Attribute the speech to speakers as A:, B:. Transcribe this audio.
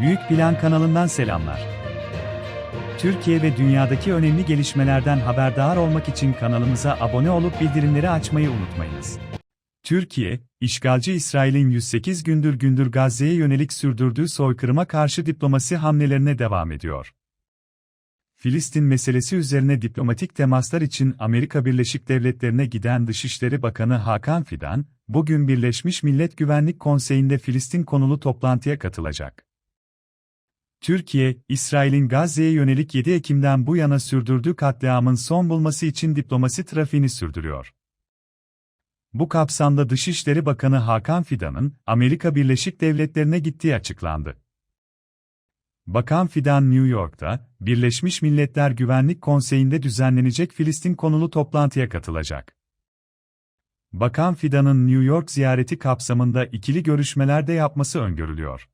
A: Büyük Plan kanalından selamlar. Türkiye ve dünyadaki önemli gelişmelerden haberdar olmak için kanalımıza abone olup bildirimleri açmayı unutmayınız. Türkiye, işgalci İsrail'in 108 gündür gündür Gazze'ye yönelik sürdürdüğü soykırıma karşı diplomasi hamlelerine devam ediyor. Filistin meselesi üzerine diplomatik temaslar için Amerika Birleşik Devletleri'ne giden Dışişleri Bakanı Hakan Fidan, bugün Birleşmiş Millet Güvenlik Konseyi'nde Filistin konulu toplantıya katılacak. Türkiye, İsrail'in Gazze'ye yönelik 7 Ekim'den bu yana sürdürdüğü katliamın son bulması için diplomasi trafiğini sürdürüyor. Bu kapsamda Dışişleri Bakanı Hakan Fidan'ın Amerika Birleşik Devletleri'ne gittiği açıklandı. Bakan Fidan New York'ta, Birleşmiş Milletler Güvenlik Konseyi'nde düzenlenecek Filistin konulu toplantıya katılacak. Bakan Fidan'ın New York ziyareti kapsamında ikili görüşmeler de yapması öngörülüyor.